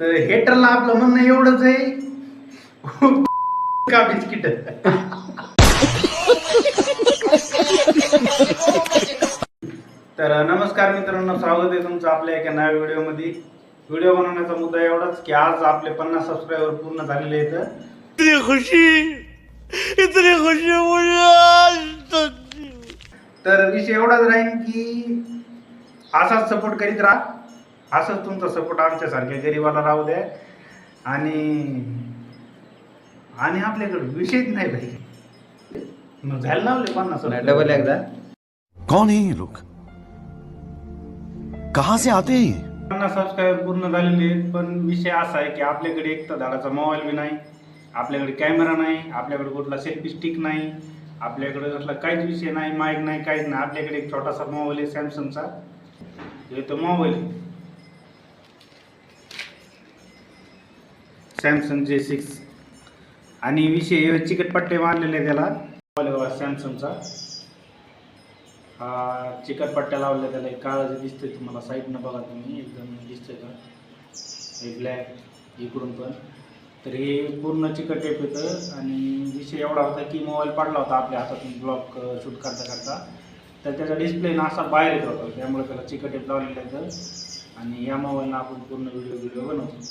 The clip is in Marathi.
तर हेटरला आपलं म्हणणं एवढंच आहे. का बिस्किट? तर नमस्कार मित्रांनो स्वागत आहे तुमचं आपल्या एका नव्या व्हिडिओमध्ये. व्हिडिओ बनवण्याचा मुद्दा एवढाच की आज आपले पन्नास सबस्क्रायबर पूर्ण झालेले आहेत. इतनी खुशी इतनी खुशी। तर विषय एवढाच राहील की असाच सपोर्ट करीत राहा. असंच तुमचा सपोर्ट आमच्यासारख्या गरीबाला राहू द्या. आणि आणि आपल्याकडे विषयच नाही भाई मग झालं लावले पन्नास डबल एकदा. कौन है ये लोग? कहां से आते हैं ये? पन्नास सबस्क्राईबर पूर्ण झालेले पण विषय असा आहे की आपल्याकडे एक तर झाडाचा मोबाईल बी नाही आपल्याकडे कॅमेरा नाही आपल्याकडे कुठला सेल्फी स्टिक नाही आपल्याकडे कसला काहीच विषय नाही माईक नाही काहीच नाही. आपल्याकडे एक छोटासा मोबाईल आहे सॅमसंगचा हे तो मोबाईल सॅमसंग जे सिक्स आणि विषय चिकटपट्टे मारलेले त्याला. सॅमसंगचा हा चिकटपट्ट्या लावल्या त्याला. एक काळं जे दिसतंय तुम्हाला. साईडनं बघा तुम्ही. एकदम दिसतंय का? हे ब्लॅक इकडून पण. तर हे पूर्ण चिकट टेप येतं. आणि विषय एवढा होता की मोबाईल पडला होता आपल्या हातातून. ब्लॉक शूट uh, करता करता. तर त्याचा डिस्प्ले ना असा बाहेर येत होता. त्यामुळे त्याला चिकट टेप लावलेलं येतं आणि या मोबाईलनं आपण पूर्ण व्हिडिओ व्हिडिओ बनवतो.